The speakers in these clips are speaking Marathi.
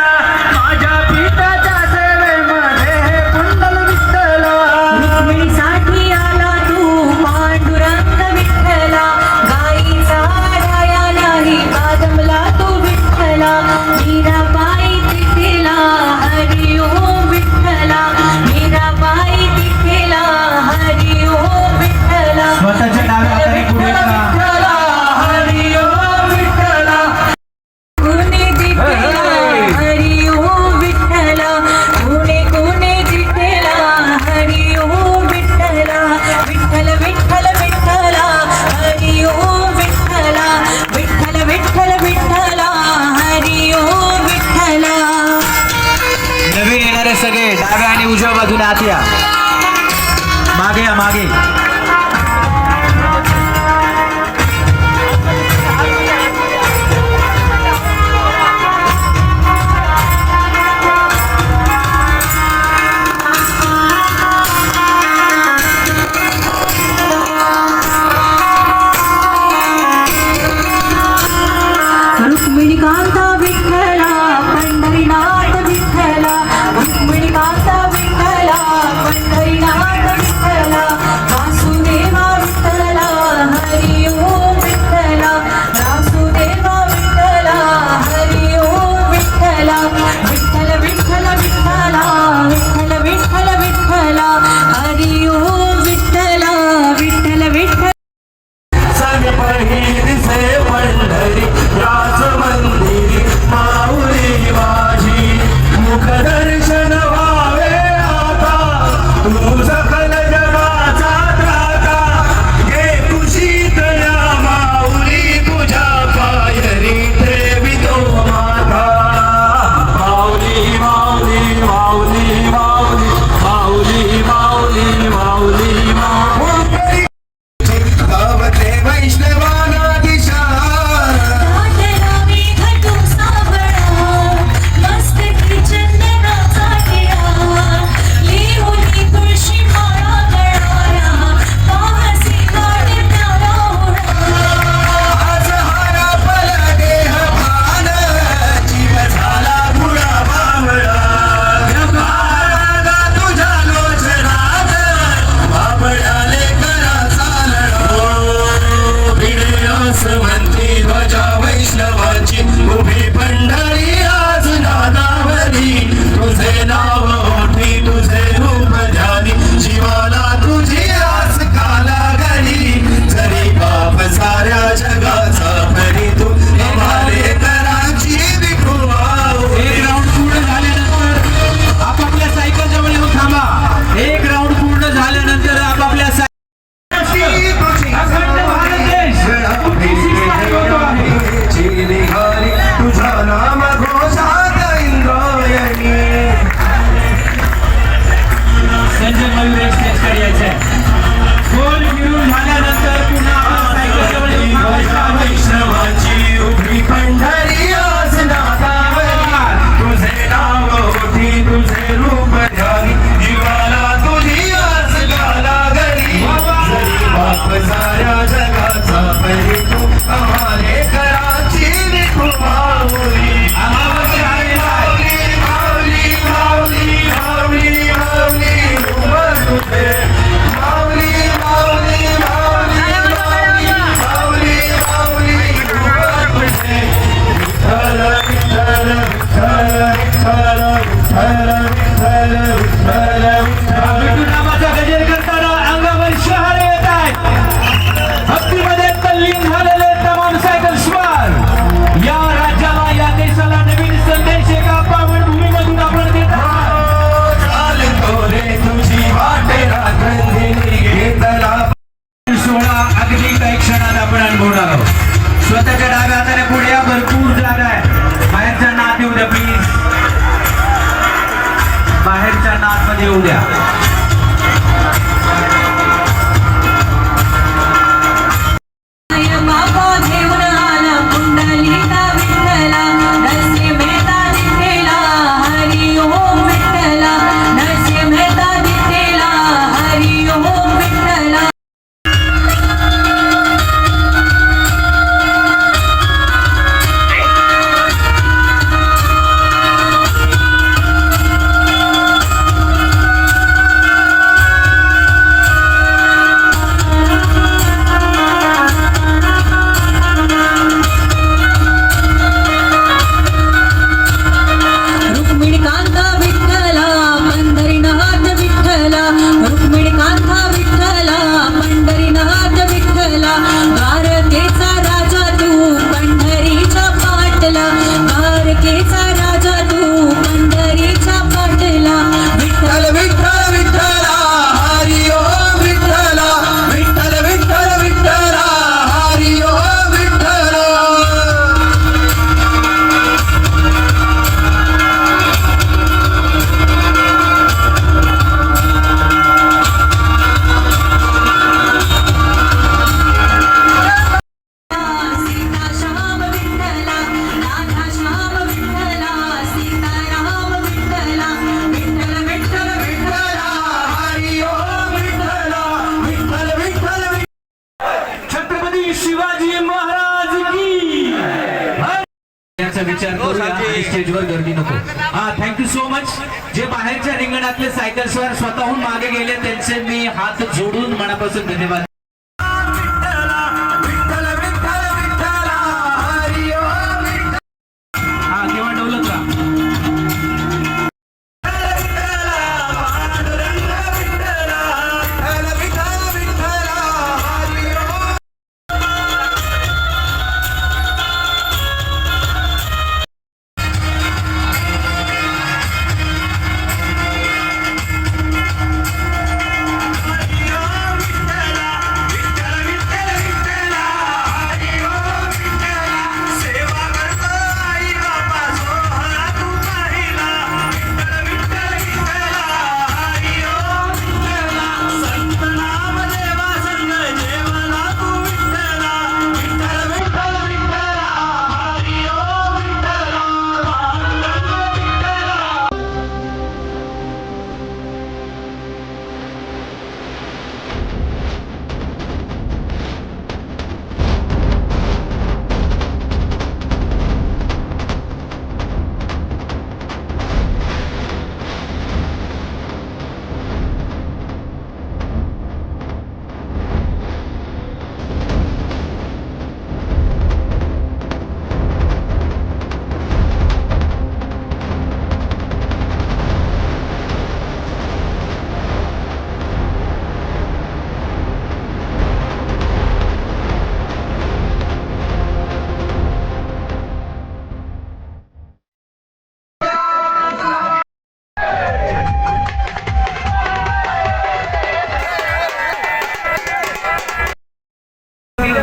Ah! बाजूने आत या. मागे या मागे. España. याचा विचार करूया. आणि स्टेजवर गर्दी नको. हा थँक्यू सो मच जे बाहेरच्या रिंगणातले सायकल स्वार स्वतःहून मागे गेले त्यांचे मी हात जोडून मनापासून धन्यवाद.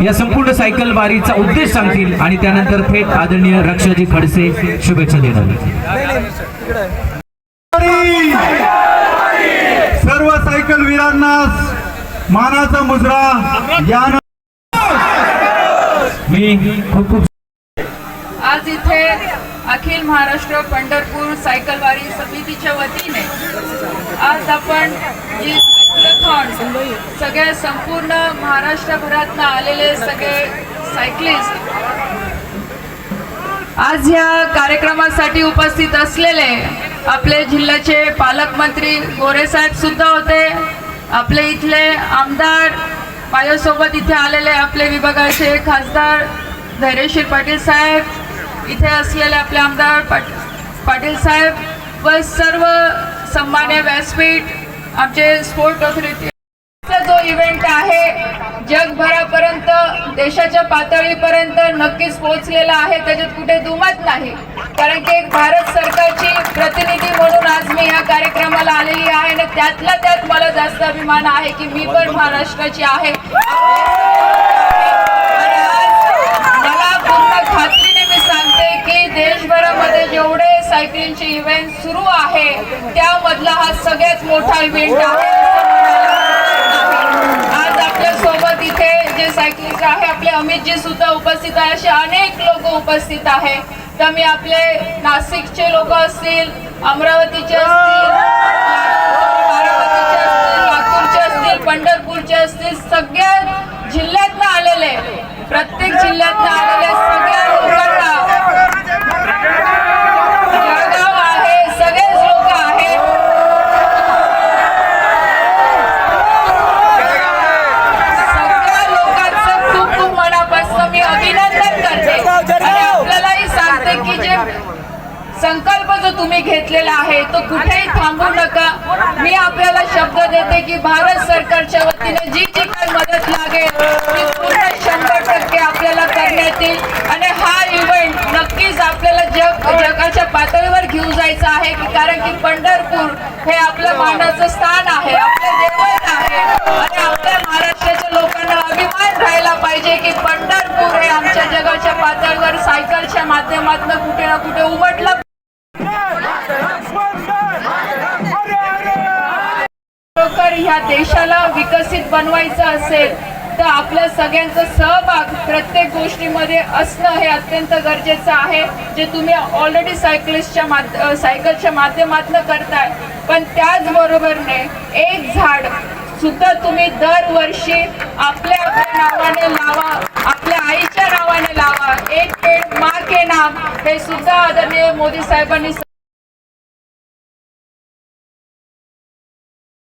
या संपूर्ण सायकल वारीचा उद्देश सांगतील आणि त्यानंतर थेट आदरणीय रक्षाजी खडसे शुभेच्छा देणार सर्व सायकल वीरांना मानाचा मुजरा यान मी खूप खूप आज इथे अखिल महाराष्ट्र पंढरपूर सायकलवारी समितीच्या वतीने आज आपण जी सायक्लथॉन सगळे संपूर्ण महाराष्ट्रभरातनं आलेले सगळे सायक्लिस्ट आज या कार्यक्रमासाठी उपस्थित असलेले आपले जिल्ह्याचे पालकमंत्री गोरेसाहेब सुद्धा होते आपले इथले आमदार माझ्यासोबत इथे आलेले आपले विभागाचे खासदार धैर्यशील पाटील साहेब इथे असलेले आपले आमदार पाट पाटील साहेब व सर्व सन्मान्य व्यासपीठ आमचे स्पोर्ट ऑथॉरिटी जो इव्हेंट आहे जगभरापर्यंत देशाच्या पातळीपर्यंत नक्कीच पोहोचलेला आहे त्याच्यात कुठे दुमत नाही. कारण की एक भारत सरकारची प्रतिनिधी म्हणून आज मी या कार्यक्रमाला आलेली आहे आणि त्यातला त्यात मला जास्त अभिमान आहे की मी पण महाराष्ट्राची आहे आणि आज मला पूर्ण खात्रीने मी सांगते की देशभरामध्ये जेवढे सायकलिंगचे इव्हेंट सुरू आहे त्यामधला हा सगळ्यात मोठा इव्हेंट आहे. आज आपल्यासोबत इथे जे सायकलिस्ट आहे आपले अमितजी सुद्धा उपस्थित आहे. असे अनेक लोक उपस्थित आहे. तर मी आपले नाशिकचे लोक असतील अमरावतीचे असतील असतील लातूरचे असतील पंढरपूरचे असतील सगळ्या जिल्ह्यातनं आलेले प्रत्येक जिल्ह्यातनं आलेले सगळ्या लोकांना जळगाव आहे सगळेच लोक आहेत सगळ्या लोकांचं खूप खूप मनापासून मी अभिनंदन करते आणि आपल्यालाही सांगते की जे संकल्प जो तुम्ही घेतलेला आहे. तो कुठेही थांबू नका. मी आपल्याला शब्द देते की भारत सरकारच्या वतीने जी जी काही मदत लागेल ती पूर्ण शंभर टक्के आपल्याला करण्यात येईल. आणि हा इव्हेंट नक्कीच आपल्याला जग जगाच्या पातळीवर घेऊन जायचं आहे कारण की पंढरपूर हे आपलं मानाचं स्थान आहे आपलं देवळ आहे. आणि आपल्या महाराष्ट्राच्या बनवायचं असेल तर आपल्या सगळ्यांचा सहभाग प्रत्येक गोष्टीमध्ये असणं हे अत्यंत गरजेचं आहे जे तुम्ही ऑलरेडी सायकलिस्टच्या माध सायकलच्या माध्यमातून करताय. पण त्याचबरोबरने एक झाड सुद्धा तुम्ही दरवर्षी आपल्या आपल्या नावाने लावा आपल्या आईच्या नावाने लावा. एक पेड मा के नाम हे सुद्धा आदरणीय मोदी साहेबांनी